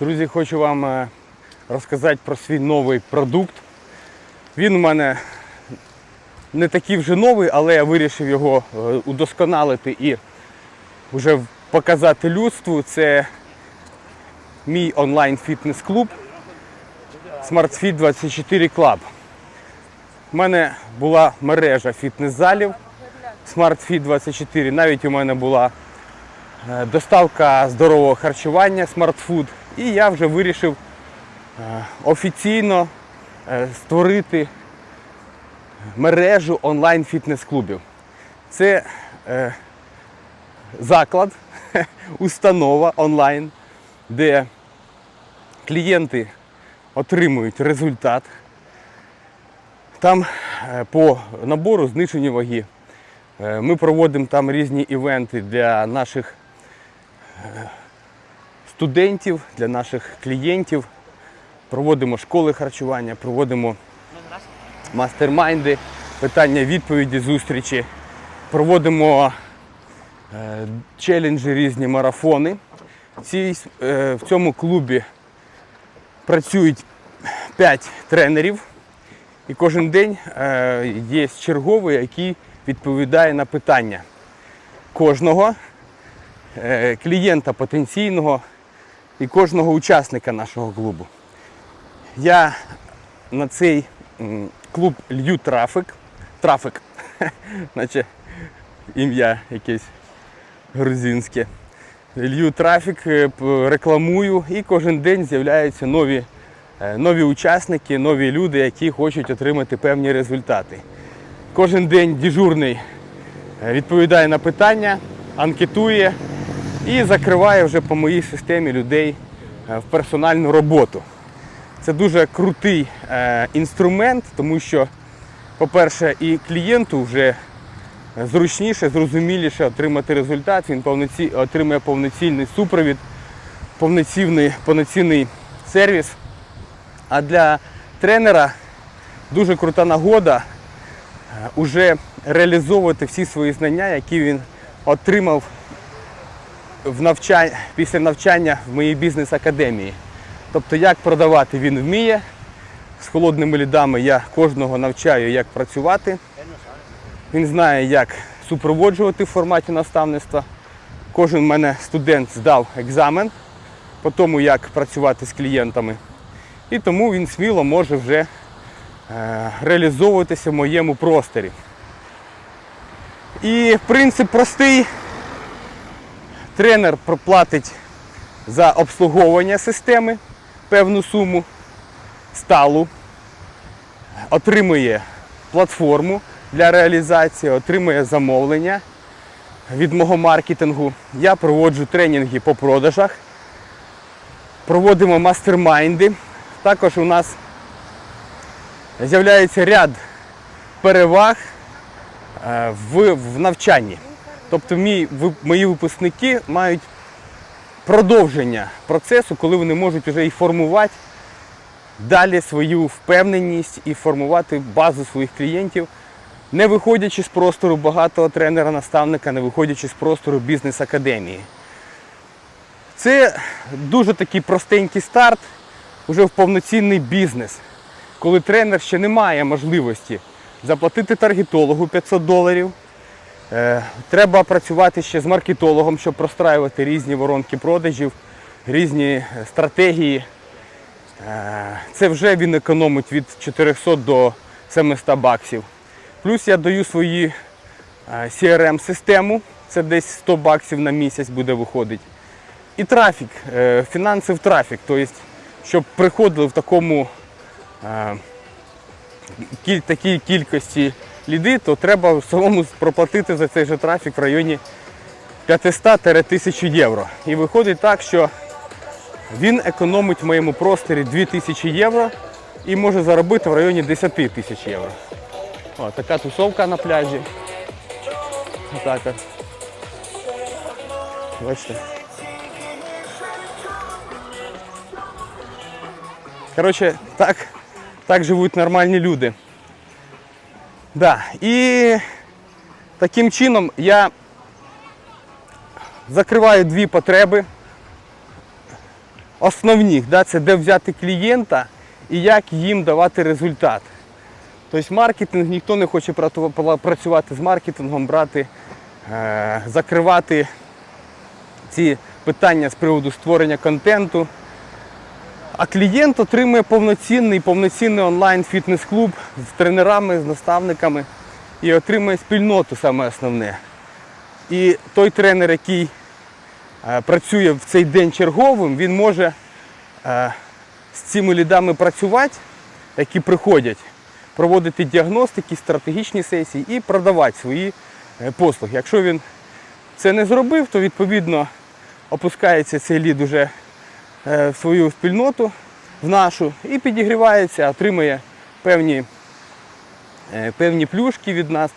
Друзі, хочу вам е, розказати про свій новий продукт. Він у мене не такий вже новий, але я вирішив його е, удосконалити і вже показати людству. Це мій онлайн фітнес-клуб SmartFit 24 Club. У мене була мережа фітнес-залів SmartFit 24. Навіть у мене була е, доставка здорового харчування Smart Food. І я вже вирішив е, офіційно е, створити мережу онлайн фітнес-клубів. Це е, заклад, установа онлайн, де клієнти отримують результат. Там по набору знижені ваги. Ми проводимо там різні івенти для наших студентів, для наших клієнтів. Проводимо школи харчування, проводимо мастер-майнди, питання, відповіді, зустрічі. Проводимо е, челенджі, різні марафони. В, цій, е, в цьому клубі працюють 5 тренерів. І кожен день е, є черговий, який відповідає на питання кожного е, клієнта потенційного і кожного учасника нашого клубу. Я на цей клуб лью трафик. Трафик, наче ім'я якесь грузинське. Лью трафік, е, рекламую і кожен день з'являються нові, е, нові учасники, нові люди, які хочуть отримати певні результати. Кожен день дежурний е, відповідає на питання, анкетує і закриває вже по моїй системі людей е, в персональну роботу. Це дуже крутий е, інструмент, тому що, по-перше, і клієнту вже зручніше, зрозуміліше отримати результат. Він повноці... отримує повноцінний супровід, повноцінний, повноцінний сервіс. А для тренера дуже крута нагода е, уже реалізовувати всі свої знання, які він отримав в навчань... після навчання в моїй бізнес-академії. Тобто, як продавати він вміє. З холодними лідами я кожного навчаю, як працювати. Він знає, як супроводжувати в форматі наставництва. Кожен в мене студент здав екзамен по тому, як працювати з клієнтами. І тому він сміло може вже е, реалізовуватися в моєму просторі. І принцип простий. Тренер проплатить за обслуговування системи певну суму сталу, отримує платформу для реалізації, отримує замовлення від мого маркетингу. Я проводжу тренінги по продажах, проводимо мастермайнди. Також у нас з'являється ряд переваг е, в, в навчанні. Тобто мій, мої випускники мають продовження процесу, коли вони можуть вже і формувати далі свою впевненість і формувати базу своїх клієнтів, не виходячи з простору багатого тренера-наставника, не виходячи з простору бізнес-академії. Це дуже такий простенький старт уже в повноцінний бізнес, коли тренер ще не має можливості заплатити таргетологу 500 доларів. Е, Треба працювати ще з маркетологом, щоб простраювати різні воронки продажів, різні е, стратегії. Е, Це вже він економить від 400 до 700 баксів. Плюс я даю свої CRM-систему, це десь 100 баксів на місяць буде виходити. І трафік, фінанси трафік, тобто, щоб приходили в такому такій кількості ліди, то треба самому проплатити за цей же трафік в районі 500-1000 євро. І виходить так, що він економить в моєму просторі 2000 євро і може заробити в районі 10 тисяч євро. О, така тусовка на пляжі. Отак. Бачите. Коротше, так, так живуть нормальні люди. Да. І таким чином я закриваю дві потреби основних. Да? Це де взяти клієнта і як їм давати результат. Тобто маркетинг ніхто не хоче працювати з маркетингом, брати, е, закривати ці питання з приводу створення контенту. А клієнт отримує повноцінний, повноцінний онлайн фітнес-клуб з тренерами, з наставниками і отримує спільноту саме основне. І той тренер, який е, працює в цей день черговим, він може е, з цими лідами працювати, які приходять, проводити діагностики, стратегічні сесії і продавати свої е, послуги. Якщо він це не зробив, то відповідно опускається цей лід уже в свою спільноту, в нашу, і підігрівається, отримує певні, е, певні плюшки від нас,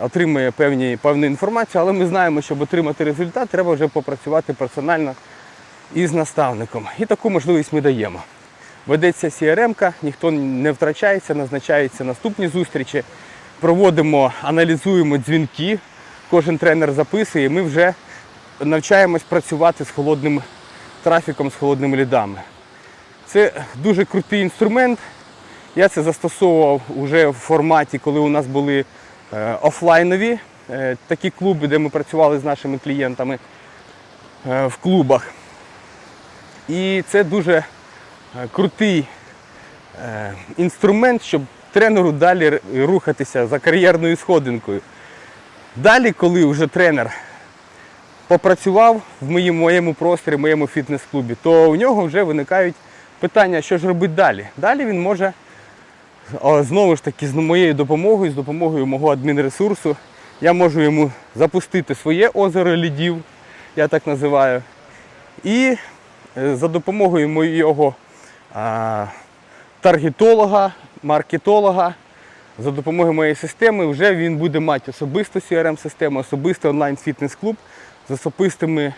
отримує певні, певну інформацію, але ми знаємо, щоб отримати результат, треба вже попрацювати персонально із наставником. І таку можливість ми даємо. Ведеться CRM, ніхто не втрачається, назначаються наступні зустрічі. Проводимо, аналізуємо дзвінки, кожен тренер записує, і ми вже навчаємось працювати з холодним трафіком, з холодними лідами. Це дуже крутий інструмент. Я це застосовував уже в форматі, коли у нас були е, офлайнові е, такі клуби, де ми працювали з нашими клієнтами е, в клубах. І це дуже крутий інструмент, щоб тренеру далі рухатися за кар'єрною сходинкою. Далі, коли вже тренер попрацював в моєму, моєму просторі, в моєму фітнес-клубі, то у нього вже виникають питання, що ж робити далі. Далі він може знову ж таки з моєю допомогою, з допомогою мого адмінресурсу, я можу йому запустити своє озеро лідів, я так називаю. І е, за допомогою моєго а, таргетолога, маркетолога, за допомогою моєї системи вже він буде мати особисту CRM-систему, особистий онлайн-фітнес-клуб з особистими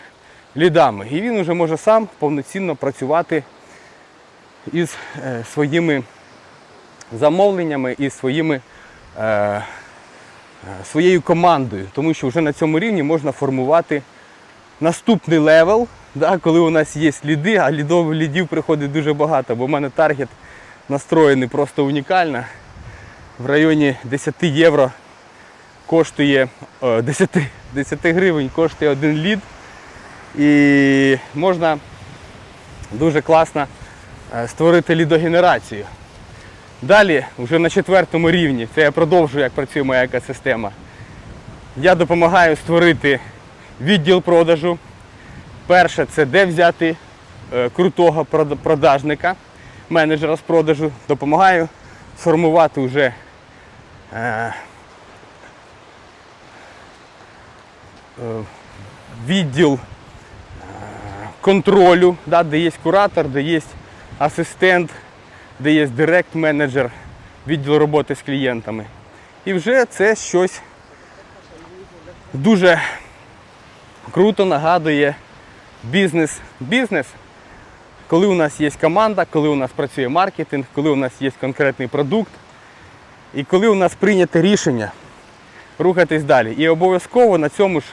лідами. І він вже може сам повноцінно працювати із е, своїми замовленнями і своїми, е, е, своєю командою. Тому що вже на цьому рівні можна формувати наступний левел, да, коли у нас є ліди, а лідов, лідів приходить дуже багато, бо в мене таргет настроєний просто унікально. В районі 10 євро коштує о, 10, 10 гривень коштує один лід. І можна дуже класно е, створити лідогенерацію. Далі, вже на четвертому рівні, це я продовжую, як працює моя екосистема. Я допомагаю створити відділ продажу. Перше, це де взяти е, крутого продажника, менеджера з продажу. Допомагаю сформувати вже е, е, відділ е, контролю, да, де є куратор, де є асистент, де є директ-менеджер, відділ роботи з клієнтами. І вже це щось дуже круто нагадує бізнес. Бізнес, коли у нас є команда, коли у нас працює маркетинг, коли у нас є конкретний продукт, і коли у нас прийнято рішення рухатись далі. І обов'язково на цьому ж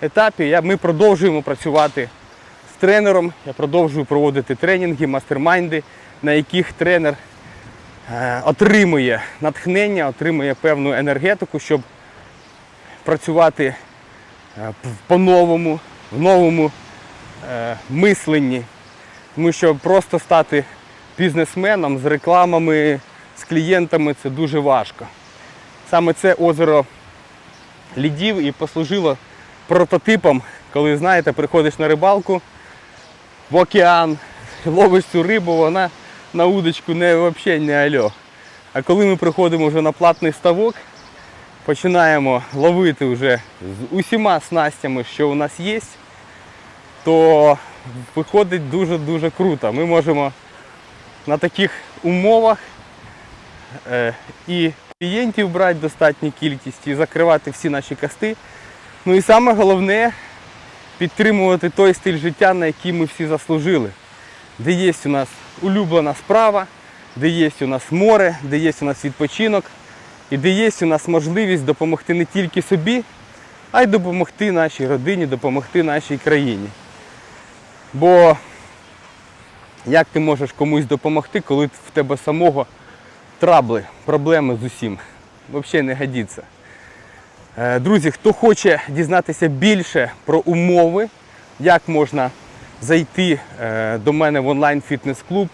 етапі ми продовжуємо працювати з тренером. Я продовжую проводити тренінги, мастермайнди, на яких тренер е, отримує натхнення, отримує певну енергетику, щоб працювати е, по-новому, в новому е, мисленні. Тому що просто стати бізнесменом з рекламами, з клієнтами це дуже важко. Саме це озеро лідів і послужило прототипом, коли, знаєте, приходиш на рибалку в океан, ловиш цю рибу, вона на удочку не взагалі не альо. А коли ми приходимо вже на платний ставок, починаємо ловити вже з усіма снастями, що у нас є, то виходить дуже-дуже круто. Ми можемо на таких умовах е, і клієнтів брати достатню кількість і закривати всі наші касти. Ну і саме головне підтримувати той стиль життя, на який ми всі заслужили. Де є у нас улюблена справа, де є у нас море, де є у нас відпочинок, і де є у нас можливість допомогти не тільки собі, а й допомогти нашій родині, допомогти нашій країні. Бо Як ти можеш комусь допомогти, коли в тебе самого трабли, проблеми з усім? Взагалі не годиться. Е, Друзі, хто хоче дізнатися більше про умови, як можна зайти е, до мене в онлайн фітнес-клуб,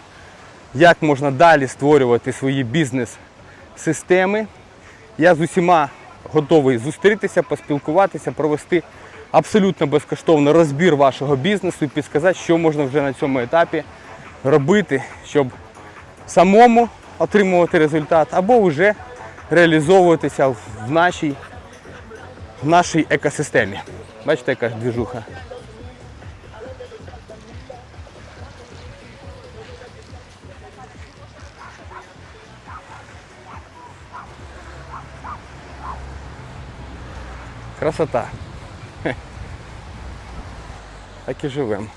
як можна далі створювати свої бізнес-системи, я з усіма готовий зустрітися, поспілкуватися, провести абсолютно безкоштовно розбір вашого бізнесу і підсказати, що можна вже на цьому етапі робити, щоб самому отримувати результат або вже реалізовуватися в нашій, в нашій екосистемі. Бачите, яка двіжуха. Красота. Так і живемо.